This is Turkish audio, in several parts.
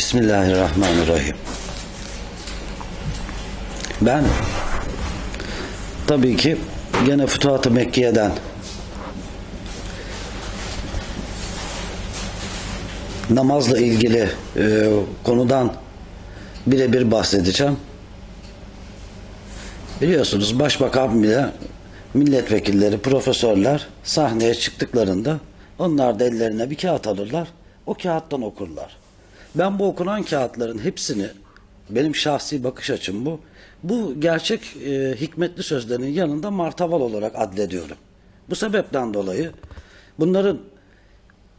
Bismillahirrahmanirrahim. Ben tabii ki gene Fütuhat-ı Mekke'den namazla ilgili e, konudan birebir bahsedeceğim. Biliyorsunuz başbakan bile milletvekilleri, profesörler sahneye çıktıklarında onlar da ellerine bir kağıt alırlar. O kağıttan okurlar. Ben bu okunan kağıtların hepsini benim şahsi bakış açım bu. Bu gerçek e, hikmetli sözlerin yanında martaval olarak adlediyorum. Bu sebepten dolayı bunların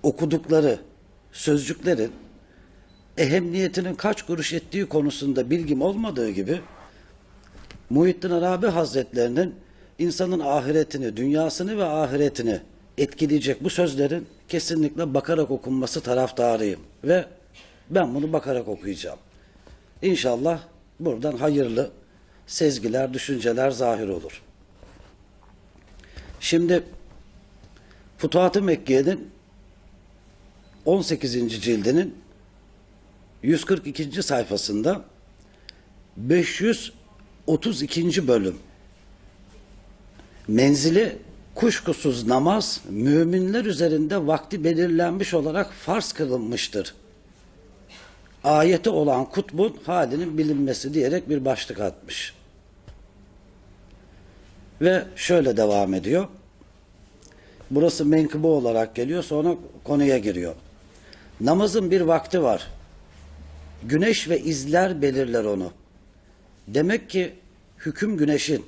okudukları sözcüklerin ehemmiyetinin kaç kuruş ettiği konusunda bilgim olmadığı gibi Muhittin Arabi Hazretlerinin insanın ahiretini, dünyasını ve ahiretini etkileyecek bu sözlerin kesinlikle bakarak okunması taraftarıyım. Ve ben bunu bakarak okuyacağım. İnşallah buradan hayırlı sezgiler, düşünceler zahir olur. Şimdi Futuhat-ı Mekke'nin 18. cildinin 142. sayfasında 532. bölüm menzili kuşkusuz namaz müminler üzerinde vakti belirlenmiş olarak farz kılınmıştır. Ayeti olan kutbun halinin bilinmesi diyerek bir başlık atmış. Ve şöyle devam ediyor. Burası menkıbe olarak geliyor sonra konuya giriyor. Namazın bir vakti var. Güneş ve izler belirler onu. Demek ki hüküm güneşin.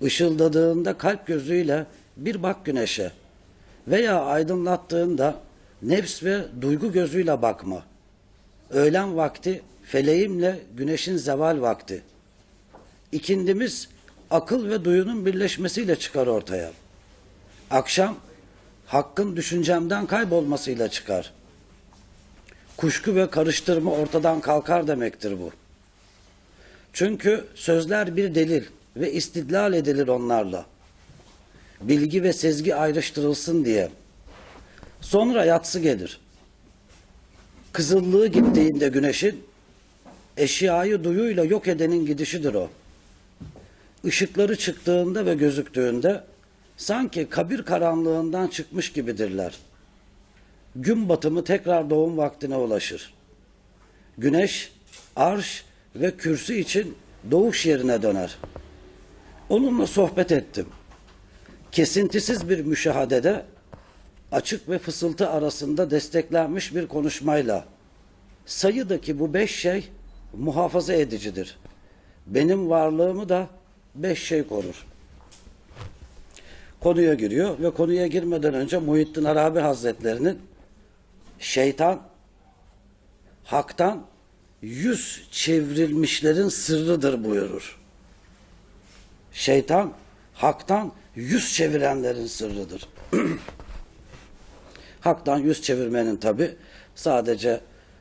Işıldadığında kalp gözüyle bir bak güneşe veya aydınlattığında nefs ve duygu gözüyle bakma. Öğlen vakti feleğimle güneşin zeval vakti. İkindimiz akıl ve duyunun birleşmesiyle çıkar ortaya. Akşam hakkın düşüncemden kaybolmasıyla çıkar. Kuşku ve karıştırma ortadan kalkar demektir bu. Çünkü sözler bir delil ve istidlal edilir onlarla. Bilgi ve sezgi ayrıştırılsın diye. Sonra yatsı gelir. Kızıllığı gittiğinde güneşin eşyayı duyuyla yok edenin gidişidir o. Işıkları çıktığında ve gözüktüğünde sanki kabir karanlığından çıkmış gibidirler. Gün batımı tekrar doğum vaktine ulaşır. Güneş, arş ve kürsü için doğuş yerine döner. Onunla sohbet ettim. Kesintisiz bir müşahadede açık ve fısıltı arasında desteklenmiş bir konuşmayla sayıdaki bu beş şey muhafaza edicidir. Benim varlığımı da beş şey korur. Konuya giriyor ve konuya girmeden önce Muhittin Arabi Hazretlerinin şeytan haktan yüz çevrilmişlerin sırrıdır buyurur. Şeytan haktan yüz çevirenlerin sırrıdır. haktan yüz çevirmenin tabi sadece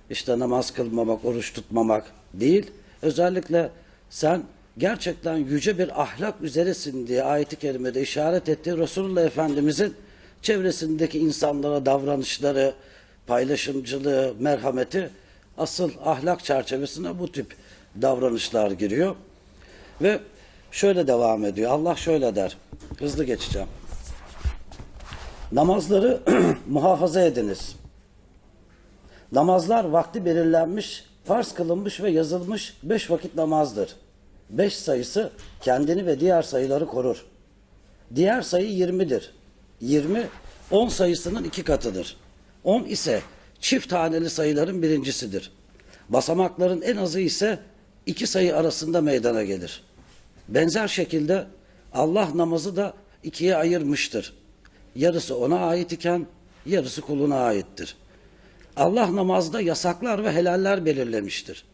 işte namaz kılmamak, oruç tutmamak değil. Özellikle sen gerçekten yüce bir ahlak üzeresin diye ayet-i kerimede işaret etti. Resulullah Efendimizin çevresindeki insanlara davranışları, paylaşımcılığı, merhameti asıl ahlak çerçevesine bu tip davranışlar giriyor. Ve şöyle devam ediyor. Allah şöyle der. Hızlı geçeceğim. Namazları muhafaza ediniz. Namazlar vakti belirlenmiş, farz kılınmış ve yazılmış beş vakit namazdır. Beş sayısı kendini ve diğer sayıları korur. Diğer sayı yirmidir. Yirmi, on sayısının iki katıdır. On ise çift taneli sayıların birincisidir. Basamakların en azı ise iki sayı arasında meydana gelir. Benzer şekilde Allah namazı da ikiye ayırmıştır. Yarısı ona ait iken yarısı kuluna aittir. Allah namazda yasaklar ve helaller belirlemiştir.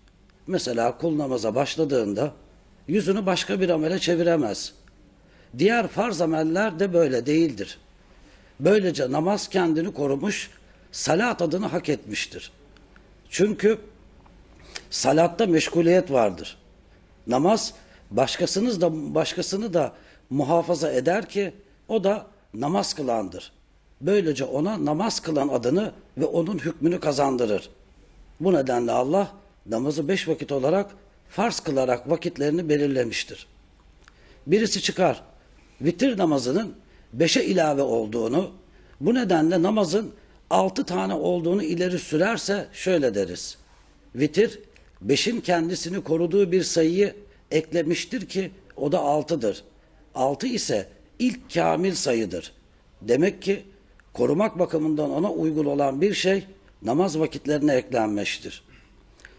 Mesela kul namaza başladığında yüzünü başka bir amele çeviremez. Diğer farz ameller de böyle değildir. Böylece namaz kendini korumuş, salat adını hak etmiştir. Çünkü salatta meşguliyet vardır. Namaz başkasınız da başkasını da muhafaza eder ki o da namaz kılandır. Böylece ona namaz kılan adını ve onun hükmünü kazandırır. Bu nedenle Allah namazı beş vakit olarak farz kılarak vakitlerini belirlemiştir. Birisi çıkar, vitir namazının beşe ilave olduğunu, bu nedenle namazın altı tane olduğunu ileri sürerse şöyle deriz. Vitir, beşin kendisini koruduğu bir sayıyı eklemiştir ki o da altıdır. Altı ise ilk kamil sayıdır. Demek ki korumak bakımından ona uygun olan bir şey namaz vakitlerine eklenmiştir.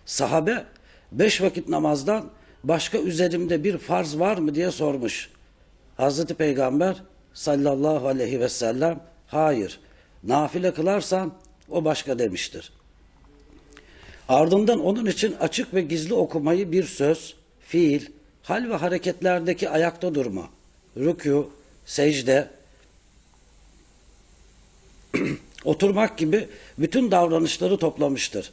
Sahabe beş vakit namazdan başka üzerimde bir farz var mı diye sormuş. Hazreti Peygamber sallallahu aleyhi ve sellem hayır nafile kılarsan o başka demiştir. Ardından onun için açık ve gizli okumayı bir söz, fiil, hal ve hareketlerdeki ayakta durma, rükû, secde, oturmak gibi bütün davranışları toplamıştır.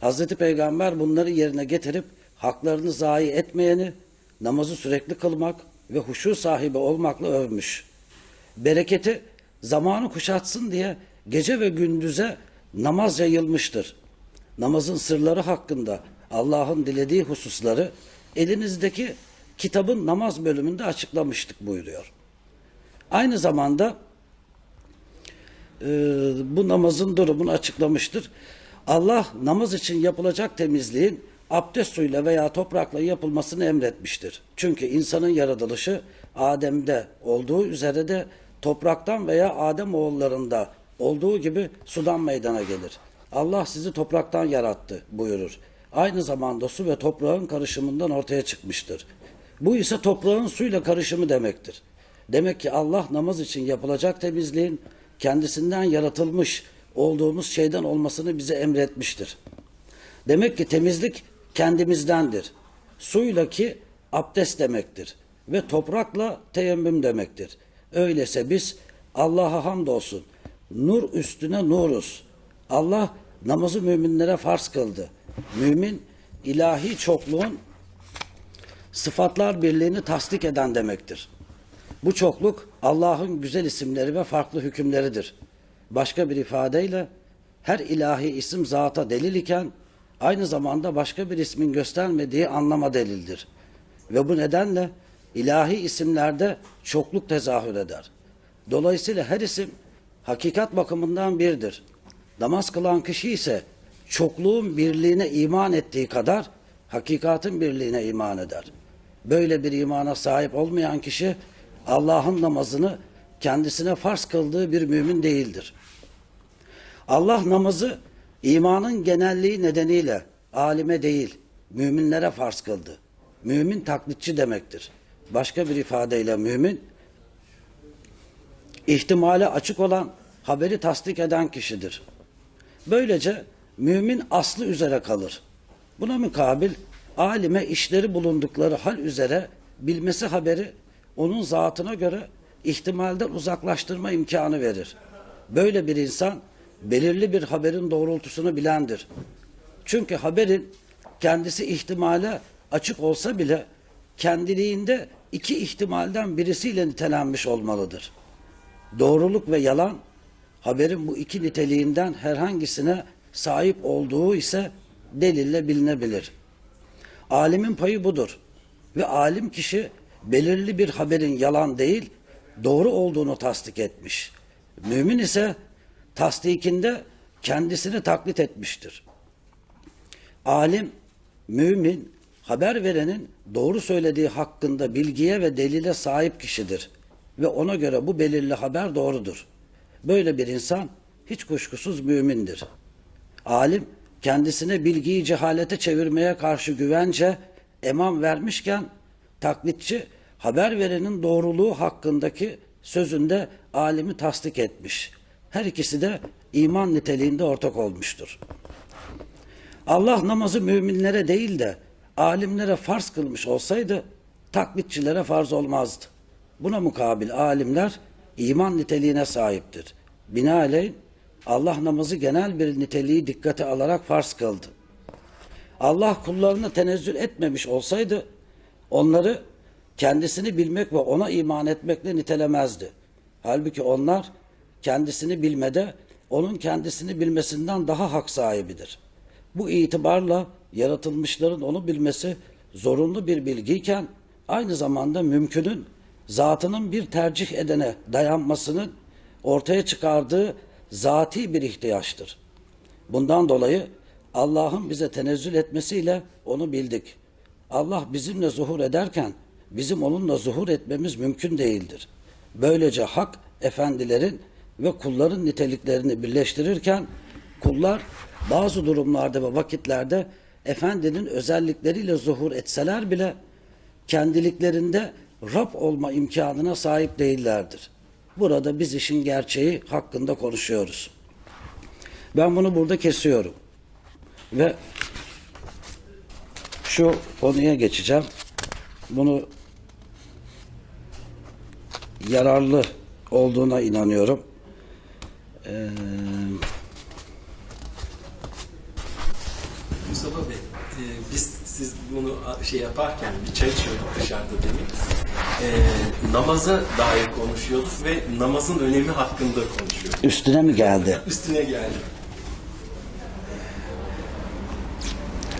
Hazreti Peygamber bunları yerine getirip haklarını zayi etmeyeni, namazı sürekli kılmak ve huşu sahibi olmakla övmüş. Bereketi zamanı kuşatsın diye gece ve gündüze namaz yayılmıştır. Namazın sırları hakkında Allah'ın dilediği hususları elinizdeki kitabın namaz bölümünde açıklamıştık buyuruyor. Aynı zamanda e, bu namazın durumunu açıklamıştır. Allah namaz için yapılacak temizliğin abdest suyla veya toprakla yapılmasını emretmiştir. Çünkü insanın yaratılışı Adem'de olduğu üzere de topraktan veya Adem oğullarında olduğu gibi sudan meydana gelir. Allah sizi topraktan yarattı buyurur. Aynı zamanda su ve toprağın karışımından ortaya çıkmıştır. Bu ise toprağın suyla karışımı demektir. Demek ki Allah namaz için yapılacak temizliğin kendisinden yaratılmış olduğumuz şeyden olmasını bize emretmiştir. Demek ki temizlik kendimizdendir. Suyla ki abdest demektir ve toprakla teyemmüm demektir. Öyleyse biz Allah'a hamdolsun nur üstüne nuruz. Allah namazı müminlere farz kıldı. Mümin ilahi çokluğun sıfatlar birliğini tasdik eden demektir. Bu çokluk Allah'ın güzel isimleri ve farklı hükümleridir. Başka bir ifadeyle her ilahi isim zata delil iken aynı zamanda başka bir ismin göstermediği anlama delildir. Ve bu nedenle ilahi isimlerde çokluk tezahür eder. Dolayısıyla her isim hakikat bakımından birdir. Namaz kılan kişi ise çokluğun birliğine iman ettiği kadar hakikatin birliğine iman eder. Böyle bir imana sahip olmayan kişi Allah'ın namazını kendisine farz kıldığı bir mümin değildir. Allah namazı imanın genelliği nedeniyle alime değil, müminlere farz kıldı. Mümin taklitçi demektir. Başka bir ifadeyle mümin, ihtimale açık olan, haberi tasdik eden kişidir. Böylece mümin aslı üzere kalır. Buna mukabil alime işleri bulundukları hal üzere bilmesi haberi onun zatına göre ihtimalden uzaklaştırma imkanı verir. Böyle bir insan belirli bir haberin doğrultusunu bilendir. Çünkü haberin kendisi ihtimale açık olsa bile kendiliğinde iki ihtimalden birisiyle nitelenmiş olmalıdır. Doğruluk ve yalan haberin bu iki niteliğinden herhangisine sahip olduğu ise delille bilinebilir. Alimin payı budur. Ve alim kişi belirli bir haberin yalan değil, doğru olduğunu tasdik etmiş. Mümin ise tasdikinde kendisini taklit etmiştir. Alim, mümin, haber verenin doğru söylediği hakkında bilgiye ve delile sahip kişidir. Ve ona göre bu belirli haber doğrudur. Böyle bir insan hiç kuşkusuz mümindir. Alim, kendisine bilgiyi cehalete çevirmeye karşı güvence, eman vermişken, taklitçi, haber verenin doğruluğu hakkındaki sözünde alimi tasdik etmiş. Her ikisi de iman niteliğinde ortak olmuştur. Allah namazı müminlere değil de alimlere farz kılmış olsaydı taklitçilere farz olmazdı. Buna mukabil alimler iman niteliğine sahiptir. Binaenaleyh Allah namazı genel bir niteliği dikkate alarak farz kıldı. Allah kullarını tenezzül etmemiş olsaydı onları kendisini bilmek ve ona iman etmekle nitelemezdi. Halbuki onlar kendisini bilmede onun kendisini bilmesinden daha hak sahibidir. Bu itibarla yaratılmışların onu bilmesi zorunlu bir bilgiyken aynı zamanda mümkünün zatının bir tercih edene dayanmasının ortaya çıkardığı zati bir ihtiyaçtır. Bundan dolayı Allah'ın bize tenezzül etmesiyle onu bildik. Allah bizimle zuhur ederken bizim onunla zuhur etmemiz mümkün değildir. Böylece hak efendilerin ve kulların niteliklerini birleştirirken kullar bazı durumlarda ve vakitlerde efendinin özellikleriyle zuhur etseler bile kendiliklerinde Rab olma imkanına sahip değillerdir. Burada biz işin gerçeği hakkında konuşuyoruz. Ben bunu burada kesiyorum. Ve şu konuya geçeceğim. Bunu yararlı olduğuna inanıyorum. Ee, Mustafa Bey, e, biz siz bunu şey yaparken bir çay içiyorduk dışarıda demin. E, namaza dair konuşuyorduk ve namazın önemi hakkında konuşuyorduk. üstüne mi geldi? Üstüne geldi.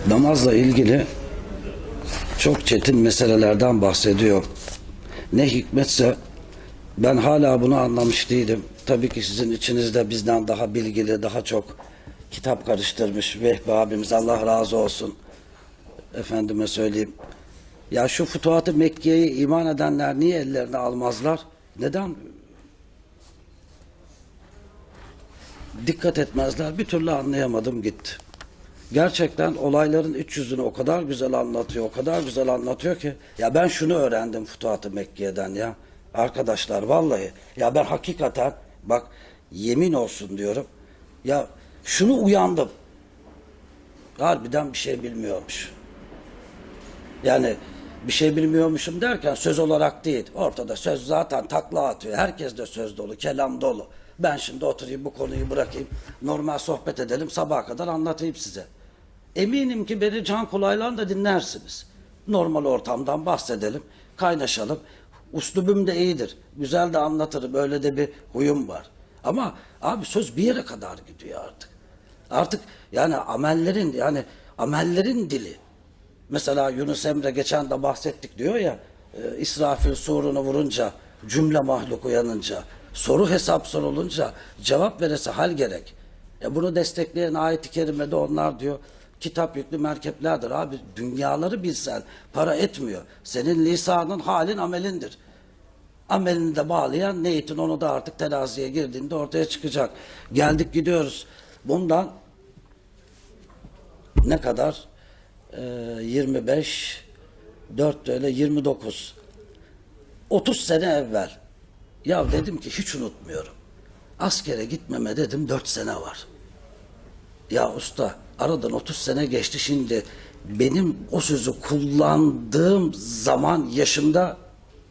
namazla ilgili çok çetin meselelerden bahsediyor. Ne hikmetse ben hala bunu anlamış değilim. Tabii ki sizin içinizde bizden daha bilgili, daha çok kitap karıştırmış Vehbi abimiz Allah razı olsun. Efendime söyleyeyim. Ya şu Futuhat-ı Mekke'yi iman edenler niye ellerine almazlar? Neden dikkat etmezler? Bir türlü anlayamadım gitti. Gerçekten olayların iç yüzünü o kadar güzel anlatıyor, o kadar güzel anlatıyor ki. Ya ben şunu öğrendim Futuhat-ı Mekke'den ya. Arkadaşlar vallahi ya ben hakikaten bak yemin olsun diyorum. Ya şunu uyandım. Harbiden bir şey bilmiyormuş. Yani bir şey bilmiyormuşum derken söz olarak değil. Ortada söz zaten takla atıyor. Herkes de söz dolu, kelam dolu. Ben şimdi oturayım bu konuyu bırakayım. Normal sohbet edelim sabaha kadar anlatayım size. Eminim ki beni can kulağıyla da dinlersiniz. Normal ortamdan bahsedelim, kaynaşalım. Uslubum da iyidir. Güzel de anlatırım. Öyle de bir huyum var. Ama abi söz bir yere kadar gidiyor artık. Artık yani amellerin yani amellerin dili. Mesela Yunus Emre geçen de bahsettik diyor ya e, İsrafil surunu vurunca cümle mahluk uyanınca soru hesap sorulunca cevap verese hal gerek. E bunu destekleyen ayet-i kerimede onlar diyor kitap yüklü merkeplerdir abi dünyaları bilsen para etmiyor. Senin lisanın halin amelindir. Amelini de bağlayan niyetin onu da artık teraziye girdiğinde ortaya çıkacak. Geldik gidiyoruz. Bundan ne kadar? Ee, 25 4 öyle 29 30 sene evvel ya dedim ki hiç unutmuyorum. Askere gitmeme dedim 4 sene var. Ya usta aradan 30 sene geçti şimdi benim o sözü kullandığım zaman yaşımda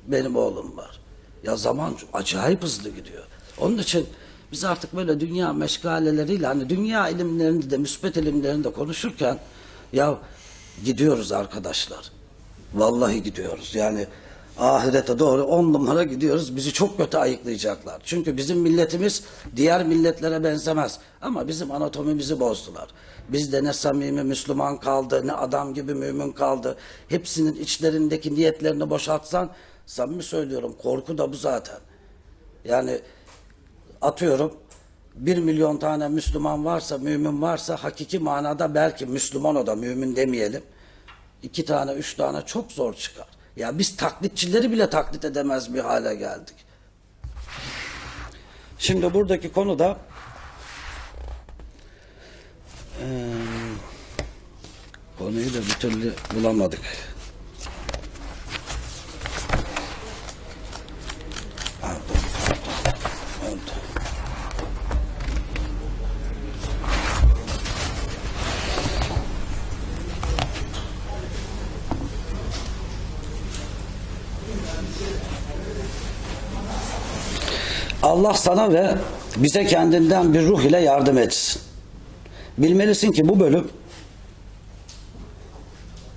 benim oğlum var. Ya zaman acayip hızlı gidiyor. Onun için biz artık böyle dünya meşgaleleriyle hani dünya ilimlerinde de müspet ilimlerinde konuşurken ya gidiyoruz arkadaşlar. Vallahi gidiyoruz. Yani ahirete doğru on numara gidiyoruz. Bizi çok kötü ayıklayacaklar. Çünkü bizim milletimiz diğer milletlere benzemez. Ama bizim anatomimizi bozdular. Bizde ne samimi Müslüman kaldı, ne adam gibi mümin kaldı. Hepsinin içlerindeki niyetlerini boşaltsan, samimi söylüyorum korku da bu zaten. Yani atıyorum bir milyon tane Müslüman varsa, mümin varsa hakiki manada belki Müslüman o da mümin demeyelim. iki tane, üç tane çok zor çıkar. Ya biz taklitçileri bile taklit edemez bir hale geldik. Şimdi buradaki konu da eee, konuyu da bir türlü bulamadık. Allah sana ve bize kendinden bir ruh ile yardım etsin. Bilmelisin ki bu bölüm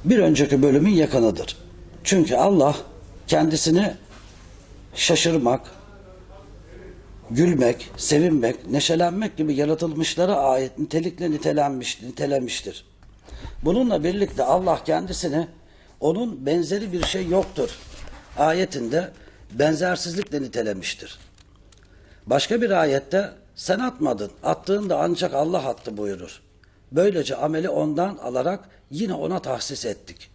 bir önceki bölümün yakınıdır. Çünkü Allah kendisini şaşırmak, gülmek, sevinmek, neşelenmek gibi yaratılmışlara ait nitelikle nitelenmiş, nitelemiştir. Bununla birlikte Allah kendisini onun benzeri bir şey yoktur. Ayetinde benzersizlikle nitelemiştir. Başka bir ayette sen atmadın, attığın da ancak Allah attı buyurur. Böylece ameli ondan alarak yine ona tahsis ettik.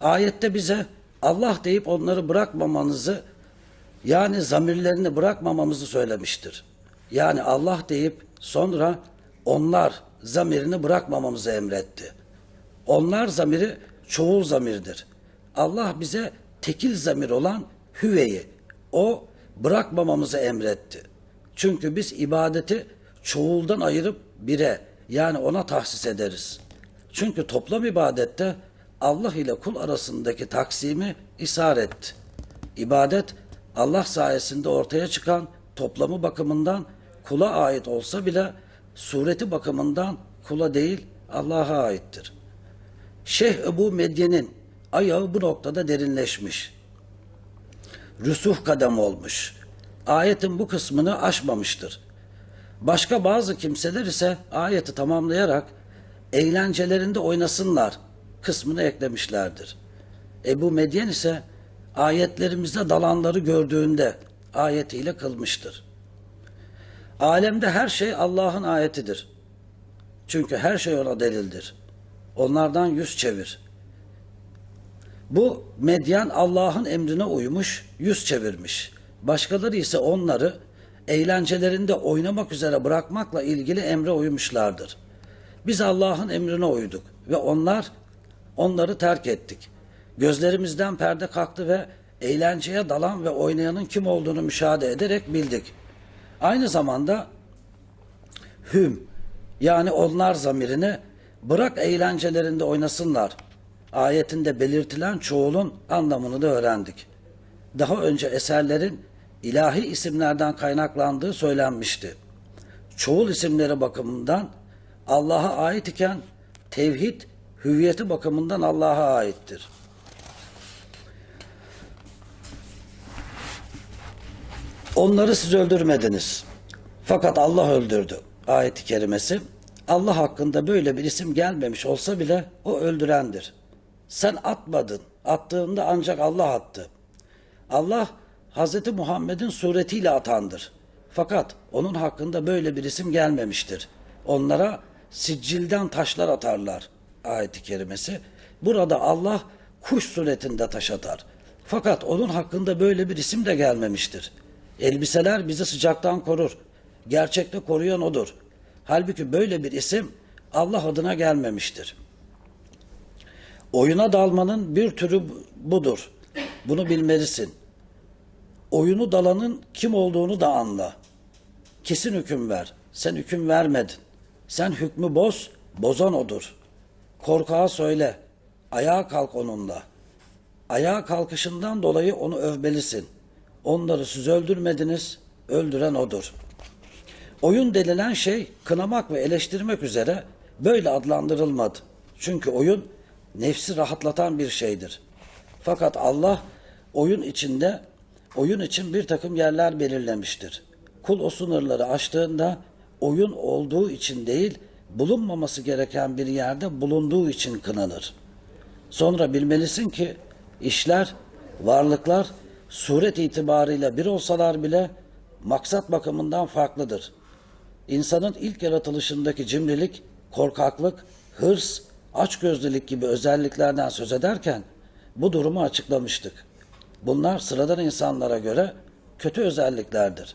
Ayette bize Allah deyip onları bırakmamanızı yani zamirlerini bırakmamamızı söylemiştir. Yani Allah deyip sonra onlar zamirini bırakmamamızı emretti. Onlar zamiri çoğul zamirdir. Allah bize tekil zamir olan hüveyi, o bırakmamamızı emretti. Çünkü biz ibadeti çoğuldan ayırıp bire yani ona tahsis ederiz. Çünkü toplam ibadette Allah ile kul arasındaki taksimi ishar. İbadet Allah sayesinde ortaya çıkan toplamı bakımından kula ait olsa bile sureti bakımından kula değil Allah'a aittir. Şeyh Ebu Medyen'in ayağı bu noktada derinleşmiş. Rüsuh kadem olmuş. Ayetin bu kısmını aşmamıştır. Başka bazı kimseler ise ayeti tamamlayarak eğlencelerinde oynasınlar kısmını eklemişlerdir. Ebu Medyen ise ayetlerimizde dalanları gördüğünde ayetiyle kılmıştır. Alemde her şey Allah'ın ayetidir. Çünkü her şey ona delildir. Onlardan yüz çevir. Bu medyan Allah'ın emrine uymuş, yüz çevirmiş. Başkaları ise onları eğlencelerinde oynamak üzere bırakmakla ilgili emre uymuşlardır. Biz Allah'ın emrine uyduk ve onlar onları terk ettik. Gözlerimizden perde kalktı ve eğlenceye dalan ve oynayanın kim olduğunu müşahede ederek bildik. Aynı zamanda hüm yani onlar zamirini bırak eğlencelerinde oynasınlar ayetinde belirtilen çoğulun anlamını da öğrendik. Daha önce eserlerin ilahi isimlerden kaynaklandığı söylenmişti. Çoğul isimleri bakımından Allah'a ait iken tevhid hüviyeti bakımından Allah'a aittir. Onları siz öldürmediniz. Fakat Allah öldürdü. Ayet-i kerimesi. Allah hakkında böyle bir isim gelmemiş olsa bile o öldürendir. Sen atmadın. Attığında ancak Allah attı. Allah Hz. Muhammed'in suretiyle atandır. Fakat onun hakkında böyle bir isim gelmemiştir. Onlara siccilden taşlar atarlar. Ayet-i kerimesi. Burada Allah kuş suretinde taş atar. Fakat onun hakkında böyle bir isim de gelmemiştir. Elbiseler bizi sıcaktan korur. Gerçekte koruyan odur. Halbuki böyle bir isim Allah adına gelmemiştir. Oyuna dalmanın bir türü budur. Bunu bilmelisin. Oyunu dalanın kim olduğunu da anla. Kesin hüküm ver. Sen hüküm vermedin. Sen hükmü boz, bozan odur. Korkağa söyle. Ayağa kalk onunla. Ayağa kalkışından dolayı onu övmelisin. Onları siz öldürmediniz, öldüren odur. Oyun denilen şey kınamak ve eleştirmek üzere böyle adlandırılmadı. Çünkü oyun nefsi rahatlatan bir şeydir. Fakat Allah oyun içinde oyun için bir takım yerler belirlemiştir. Kul o sınırları aştığında oyun olduğu için değil, bulunmaması gereken bir yerde bulunduğu için kınanır. Sonra bilmelisin ki işler, varlıklar suret itibarıyla bir olsalar bile maksat bakımından farklıdır. İnsanın ilk yaratılışındaki cimrilik, korkaklık, hırs, açgözlülük gibi özelliklerden söz ederken bu durumu açıklamıştık. Bunlar sıradan insanlara göre kötü özelliklerdir.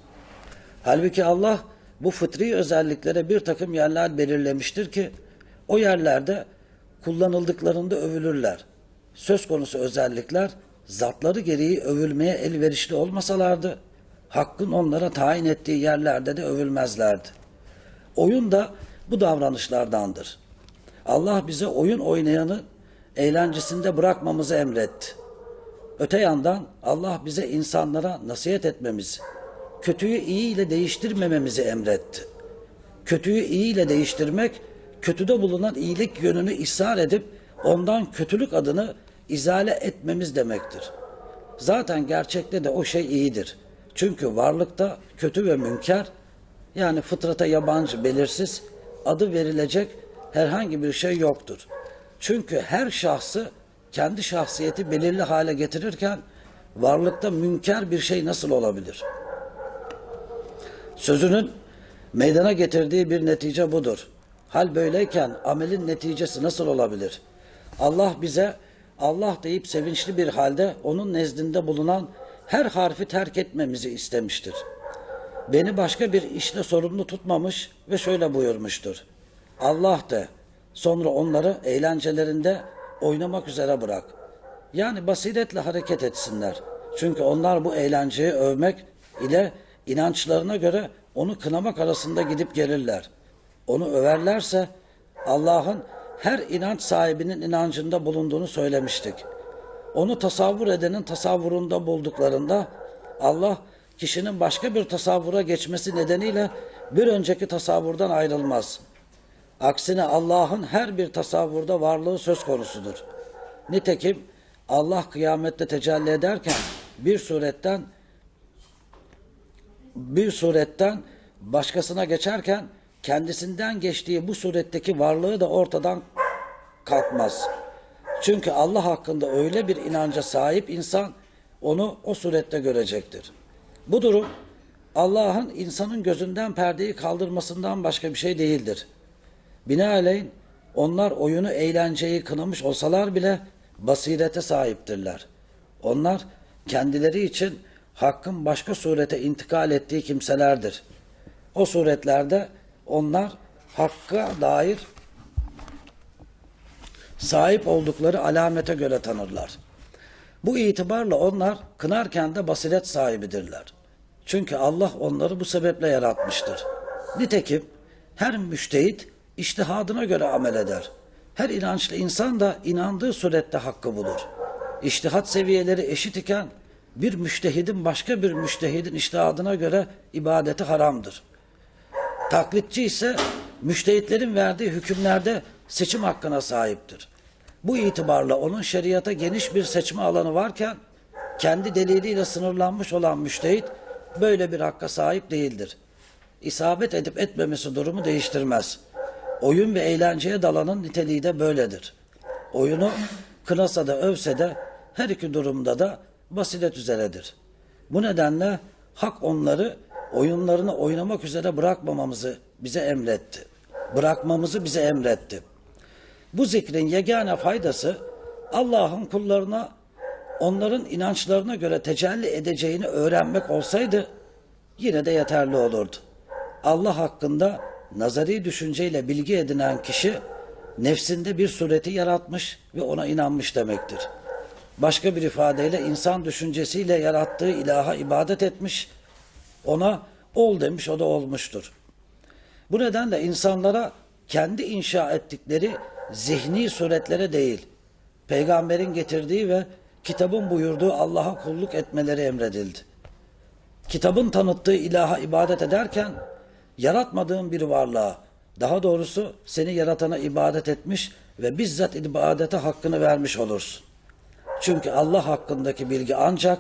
Halbuki Allah bu fıtri özelliklere bir takım yerler belirlemiştir ki o yerlerde kullanıldıklarında övülürler. Söz konusu özellikler zatları gereği övülmeye elverişli olmasalardı hakkın onlara tayin ettiği yerlerde de övülmezlerdi. Oyun da bu davranışlardandır. Allah bize oyun oynayanı eğlencesinde bırakmamızı emretti. Öte yandan Allah bize insanlara nasihat etmemizi, kötüyü iyi ile değiştirmememizi emretti. Kötüyü iyi ile değiştirmek, kötüde bulunan iyilik yönünü ishar edip ondan kötülük adını izale etmemiz demektir. Zaten gerçekte de o şey iyidir. Çünkü varlıkta kötü ve münker yani fıtrata yabancı, belirsiz adı verilecek herhangi bir şey yoktur. Çünkü her şahsı kendi şahsiyeti belirli hale getirirken varlıkta münker bir şey nasıl olabilir? Sözünün meydana getirdiği bir netice budur. Hal böyleyken amelin neticesi nasıl olabilir? Allah bize Allah deyip sevinçli bir halde onun nezdinde bulunan her harfi terk etmemizi istemiştir. Beni başka bir işle sorumlu tutmamış ve şöyle buyurmuştur. Allah de sonra onları eğlencelerinde oynamak üzere bırak. Yani basiretle hareket etsinler. Çünkü onlar bu eğlenceyi övmek ile inançlarına göre onu kınamak arasında gidip gelirler. Onu överlerse Allah'ın her inanç sahibinin inancında bulunduğunu söylemiştik. Onu tasavvur edenin tasavvurunda bulduklarında Allah kişinin başka bir tasavvura geçmesi nedeniyle bir önceki tasavvurdan ayrılmaz. Aksine Allah'ın her bir tasavvurda varlığı söz konusudur. Nitekim Allah kıyamette tecelli ederken bir suretten bir suretten başkasına geçerken kendisinden geçtiği bu suretteki varlığı da ortadan kalkmaz. Çünkü Allah hakkında öyle bir inanca sahip insan onu o surette görecektir. Bu durum Allah'ın insanın gözünden perdeyi kaldırmasından başka bir şey değildir. Binaenaleyh onlar oyunu eğlenceyi kınamış olsalar bile basirete sahiptirler. Onlar kendileri için hakkın başka surete intikal ettiği kimselerdir. O suretlerde onlar hakka dair sahip oldukları alamete göre tanırlar. Bu itibarla onlar kınarken de basiret sahibidirler. Çünkü Allah onları bu sebeple yaratmıştır. Nitekim her müştehit iştihadına göre amel eder. Her inançlı insan da inandığı surette hakkı bulur. İştihat seviyeleri eşit iken bir müştehidin başka bir müştehidin iştihadına göre ibadeti haramdır. Taklitçi ise müştehitlerin verdiği hükümlerde seçim hakkına sahiptir. Bu itibarla onun şeriata geniş bir seçme alanı varken kendi deliliyle sınırlanmış olan müştehit böyle bir hakka sahip değildir. İsabet edip etmemesi durumu değiştirmez. Oyun ve eğlenceye dalanın niteliği de böyledir. Oyunu kınasa da övse de her iki durumda da basiret üzeredir. Bu nedenle hak onları oyunlarını oynamak üzere bırakmamamızı bize emretti. Bırakmamızı bize emretti. Bu zikrin yegane faydası Allah'ın kullarına onların inançlarına göre tecelli edeceğini öğrenmek olsaydı yine de yeterli olurdu. Allah hakkında nazari düşünceyle bilgi edinen kişi nefsinde bir sureti yaratmış ve ona inanmış demektir. Başka bir ifadeyle insan düşüncesiyle yarattığı ilaha ibadet etmiş, ona ol demiş o da olmuştur. Bu nedenle insanlara kendi inşa ettikleri zihni suretlere değil, peygamberin getirdiği ve kitabın buyurduğu Allah'a kulluk etmeleri emredildi. Kitabın tanıttığı ilaha ibadet ederken yaratmadığın bir varlığa, daha doğrusu seni yaratana ibadet etmiş ve bizzat ibadete hakkını vermiş olursun. Çünkü Allah hakkındaki bilgi ancak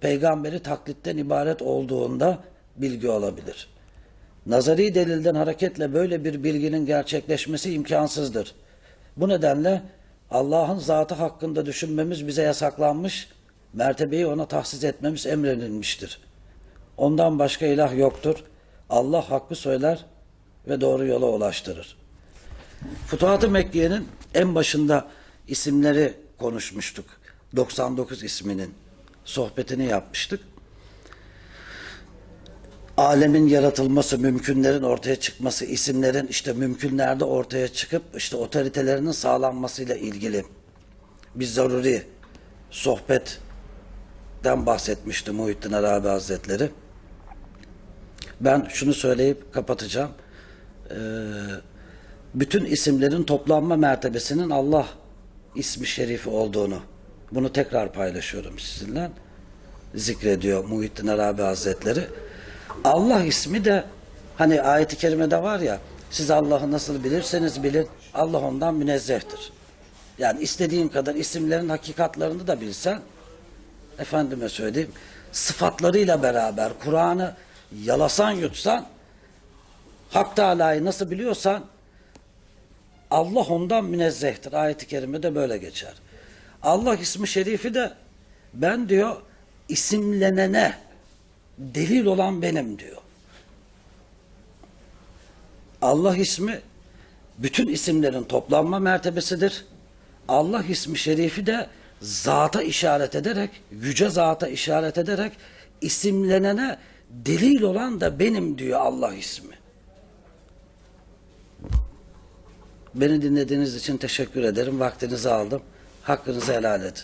peygamberi taklitten ibaret olduğunda bilgi olabilir. Nazari delilden hareketle böyle bir bilginin gerçekleşmesi imkansızdır. Bu nedenle Allah'ın zatı hakkında düşünmemiz bize yasaklanmış, mertebeyi ona tahsis etmemiz emredilmiştir. Ondan başka ilah yoktur. Allah hakkı söyler ve doğru yola ulaştırır. Futuhat-ı Mekke'nin en başında isimleri konuşmuştuk. 99 isminin sohbetini yapmıştık. Alemin yaratılması, mümkünlerin ortaya çıkması, isimlerin işte mümkünlerde ortaya çıkıp işte otoritelerinin sağlanmasıyla ilgili bir zaruri sohbetten bahsetmişti Muhittin Arabi Hazretleri. Ben şunu söyleyip kapatacağım. Ee, bütün isimlerin toplanma mertebesinin Allah ismi şerifi olduğunu bunu tekrar paylaşıyorum sizinle. Zikrediyor Muhittin Arabi Hazretleri. Allah ismi de hani ayet-i kerimede var ya siz Allah'ı nasıl bilirseniz bilin Allah ondan münezzehtir. Yani istediğin kadar isimlerin hakikatlarını da bilsen efendime söyleyeyim sıfatlarıyla beraber Kur'an'ı yalasan yutsan Hak Teala'yı nasıl biliyorsan Allah ondan münezzehtir. Ayet-i kerimede böyle geçer. Allah ismi şerifi de ben diyor isimlenene delil olan benim diyor. Allah ismi bütün isimlerin toplanma mertebesidir. Allah ismi şerifi de zata işaret ederek, yüce zata işaret ederek isimlenene delil olan da benim diyor Allah ismi. Beni dinlediğiniz için teşekkür ederim. Vaktinizi aldım. Hakkınızı helal edin.